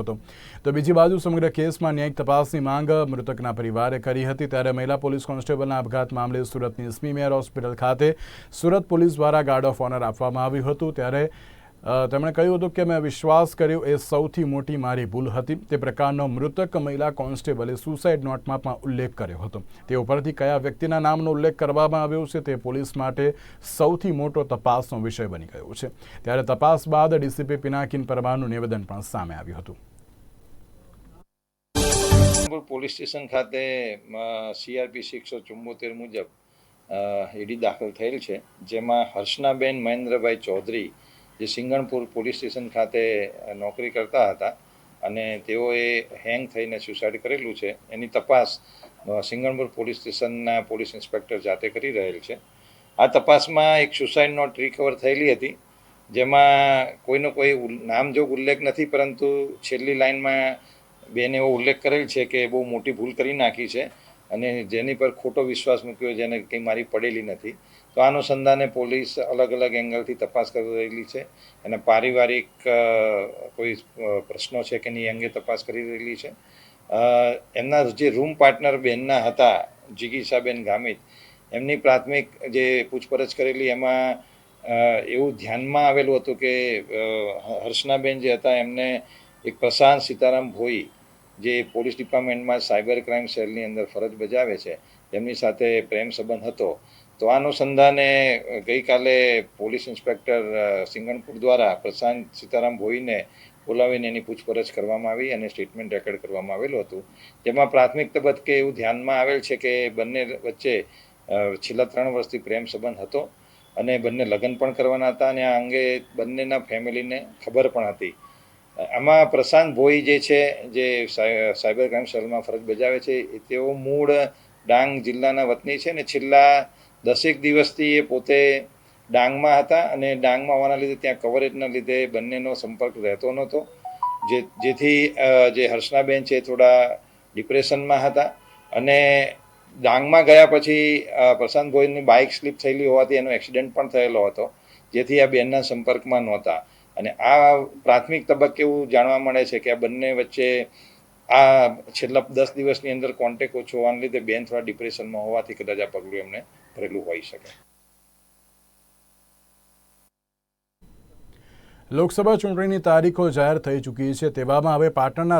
હતો. તો બીજી બાજુ સમગ્ર કેસમાં ન્યાયિક તપાસની માંગ મૃતકના પરિવારે કરી હતી. ત્યારે મહિલા પોલીસ કોન્સ્ટેબલના આપઘાત મામલે સુરતની સ્મી મેયર હોસ્પિટલ ખાતે સુરત પોલીસ દ્વારા ગાર્ડ ઓફ ઓનર આપવામાં આવ્યું હતું. ત્યારે તેમણે કહ્યું હતું કે મેં વિશ્વાસ કર્યો, એ સૌથી મોટી મારી ભૂલ હતી. તે પ્રકારનો મૃતક મહિલા કોન્સ્ટેબલે સુસાઇડ નોટમાં પણ ઉલ્લેખ કર્યો હતો. તે ઉપરથી કયા વ્યક્તિના નામનો ઉલ્લેખ કરવામાં આવ્યો છે તે પોલીસ માટે સૌથી મોટો તપાસનો વિષય બની ગયો છે. ત્યારે તપાસ બાદ ડીસીપી પિનાકિન પરમારનું નિવેદન પણ સામે આવ્યું હતું. રામપુર પોલીસ સ્ટેશન ખાતે સીઆરપી સિક્સો ચુમ્મોતેર મુજબ ઈડી દાખલ થયેલ છે. જેમાં હર્ષનાબેન મહેન્દ્રભાઈ ચૌધરી, જે સિંગણપુર પોલીસ સ્ટેશન ખાતે નોકરી કરતા હતા અને તેઓએ હેંગ થઈને સુસાઇડ કરેલું છે. એની તપાસ સિંગણપુર પોલીસ સ્ટેશનના પોલીસ ઇન્સ્પેક્ટર જાતે કરી રહેલ છે. આ તપાસમાં એક સુસાઇડ નોટ રિકવર થયેલી હતી, જેમાં કોઈનો કોઈ નામજોગ ઉલ્લેખ નથી, પરંતુ છેલ્લી લાઇનમાં બેન એવો ઉલ્લેખ કરેલ છે કે બહુ મોટી ભૂલ કરી નાખી છે અને જેની પર ખોટો વિશ્વાસ મૂક્યો જેને કંઈ મારી પડેલી નથી. તો અનુસંધાને પોલીસ અલગ અલગ એંગલથી તપાસ કરી રહેલી છે અને પારિવારિક કોઈ પ્રશ્નો છે કે નહીં એ અંગે તપાસ કરી રહેલી છે. એમના જે રૂમ પાર્ટનર બેનના હતા જિગીશાબેન ગામિત, એમની પ્રાથમિક જે પૂછપરછ કરેલી એમાં એવું ધ્યાનમાં આવેલું હતું કે હર્ષનાબેન જે હતા એમને એક પ્રશાંત સીતારામ ભોઈ જે પોલીસ ડિપાર્ટમેન્ટમાં સાયબર ક્રાઇમ સેલની અંદર ફરજ બજાવે છે, તેમની સાથે પ્રેમ સંબંધ હતો, તો અનુસંધાને ગઈકાલે પોલીસ ઇન્સ્પેક્ટર સિંગણપુર દ્વારા પ્રશાંત સીતારામ ભોઈને બોલાવીને એની પૂછપરછ કરવામાં આવી અને સ્ટેટમેન્ટ રેકોર્ડ કરવામાં આવેલું હતું. જેમાં પ્રાથમિક તબક્કે એવું ધ્યાનમાં આવેલ છે કે બંને વચ્ચે છેલ્લા ત્રણ વર્ષથી પ્રેમ સંબંધ હતો અને બંને લગ્ન પણ કરવાના હતા અને આ અંગે બંનેના ફેમિલીને ખબર પણ હતી. આમાં પ્રશાંત ભોઈ જે છે, જે સાય- સાયબર ક્રાઇમ સેલમાં ફરજ બજાવે છે તેઓ મૂળ ડાંગ જિલ્લાના વતની છે ને છેલ્લા દસેક દિવસથી એ પોતે ડાંગમાં હતા અને ડાંગમાં હોવાના લીધે ત્યાં કવરેજના લીધે બંનેનો સંપર્ક રહેતો નહોતો. જે, જેથી જે હર્ષનાબેન છે થોડા ડિપ્રેશનમાં હતા અને ડાંગમાં ગયા પછી પ્રશાંત ભોઈની બાઇક સ્લીપ થયેલી હોવાથી એનો એક્સિડન્ટ પણ થયેલો હતો, જેથી આ બેનના સંપર્કમાં નહોતા. અને આ પ્રાથમિક તબક્કે એવું જાણવા મળે છે કે આ બંને વચ્ચે આ છેલ્લા દસ દિવસની અંદર કોન્ટેક ઓછો હોવાને લીધે બેન થોડા ડિપ્રેશનમાં હોવાથી કદાચ આ પગલું એમને ભરેલું હોઈ શકે. લોકસભા ચૂંટણીની તારીખો જાહેર થઈ ચૂકી છે. તેવામાં હવે પાટણના